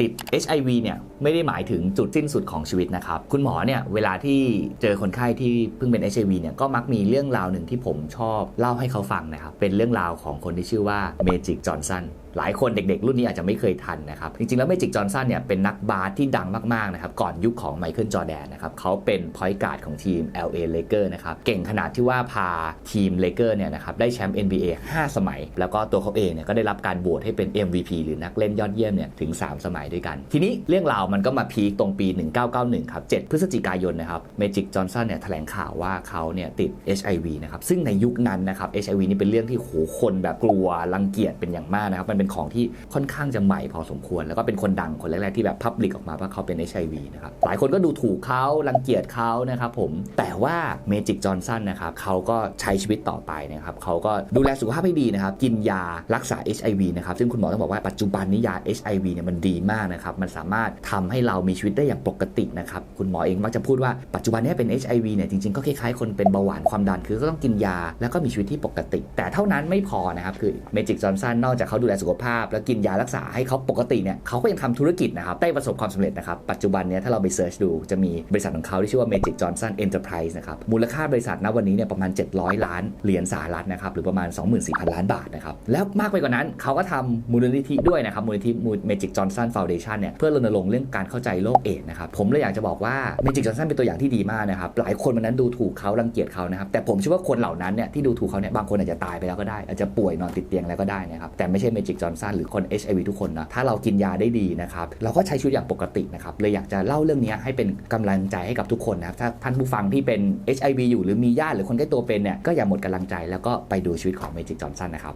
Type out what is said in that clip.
ติด HIV เนี่ยไม่ได้หมายถึงจุดสิ้นสุดของชีวิตนะครับ คุณหมอเนี่ยเวลาที่เจอคนไข้ที่เพิ่งเป็น HIV เนี่ยก็มักมีเรื่องราวหนึ่งที่ผมชอบเล่าให้เขาฟังนะครับ เป็นเรื่องราวของคนที่ชื่อว่าเมจิกจอห์นสัน หลายคนเด็กๆ รุ่นนี้อาจจะไม่เคยทันนะครับ จริงๆ แล้วเมจิกจอห์นสันเนี่ยเป็นนักบาสที่ดังมากๆนะครับก่อนยุคของไมเคิลจอร์แดนนะครับเขาเป็นพอยต์การ์ดของทีม LA l a k e r นะครับเก่งขนาดที่ว่าพาทีม Lakers เนี่ยนะครับได้แชมป์ NBA 5 สมัย แล้วก็ตัวเขาเองเนี่ยก็ได้รับการโหวตให้เป็น MVP หรือนักเล่นยอดเยี่ยมเนี่ยถึง 3 สมัยด้วยกัน ทีนี้เรื่องราวมันก็มาพีคตรงปี 1991 ครับ 7 พฤศจิกายนนะครับเมจิกจอห์นสันเนี่ยแถลงข่าวว่าเขาเนี่ยติด HIV นะครับซึ่งในยุคนั้นนะครับ HIV นี่เป็นเรื่องที่โหคนแบบกลัวรังเกียจเป็นอย่างมากนะครับมันเป็นของที่ค่อนข้างจะใหม่พอสมควร แล้วก็เป็นคนดังคนแรกๆที่แบบพับลิกออกมาว่าเขาเป็น HIV นะครับหลายคนก็ดูถูกเขารังเกียจเขานะครับผมแต่ว่าเมจิกจอห์นสันนะครับเขาก็ใช้ชีวิตต่อไปนะครับเขาก็ดูแลสุขภาพให้ดีนะครับกินยารักษา HIV นะครับซึ่งคุณหมอต้องบอกว่าปัจจุบันนี้ยา HIV เนี่ยมันดีมากนะครับมันสามารถทำให้เรามีชีวิตได้อย่างปกตินะครับคุณหมอเองมักจะพูดว่าปัจจุบันนี้เป็น HIV เนี่ยจริงๆก็คล้ายๆคนเป็นเบาหวานความดันคือก็ต้องกินยาแล้วก็มีชีวิตที่ปกติ แต่เท่านั้นไม่พอนะครับคือเมจิกจอห์นสันนอกจากเขาดูแลสุขขภาพ แล้วกินยารักษาให้เขาปกติเนี่ยเขาก็ยังทำธุรกิจนะครับได้ประสบความสำเร็จนะครับ ปัจจุบันเนี้ถ้าเราไปเซิร์ชดูจะมีบริษัทของเขาที่ชื่อว่า Magic Johnson Enterprise นะครับมูลค่าบริษัทณวันนี้เนี่ยประมาณ 700 ล้านเหรียญสหรัฐนะครับหรือประมาณ 24,000 ล้านบาทนะครับแล้วมากไปกว่านั้นเขาก็ทำมูลนิธิด้วยนะครับมูลนิธิ Magic Johnson Foundation เนี่ยเพื่อรณรงค์เรื่องการเข้าใจโรคเอดนะครับผมเลยอยากจะบอกว่า Magic Johnson เป็นตัวอย่างที่ดีมากนะครับหลายคนวันนั้นดูถูกเขารังเกียจเขานะครับแต่ผมเชื่อว่าคนเหล่านั้นเนี่ยที่ดูถูกเขาเนี่ยบางคนอาจจะตายไปแล้วก็ได้อาจจะป่วยนอนติดเตียงแล้วก็ได้นะครับแต่ไม่ใช่ Magic จอร์นสันหรือคน HIV ทุกคนนะถ้าเรากินยาได้ดีนะครับเราก็ใช้ชีวิตอย่างปกตินะครับเลยอยากจะเล่าเรื่องนี้ให้เป็นกำลังใจให้กับทุกคนนะครับถ้าท่านผู้ฟังที่เป็น HIV อยู่หรือมีญาติหรือคนใกล้ตัวเป็นเนี่ยก็อย่าหมดกำลังใจแล้วก็ไปดูชีวิตของเมจิกจอร์นสันนะครับ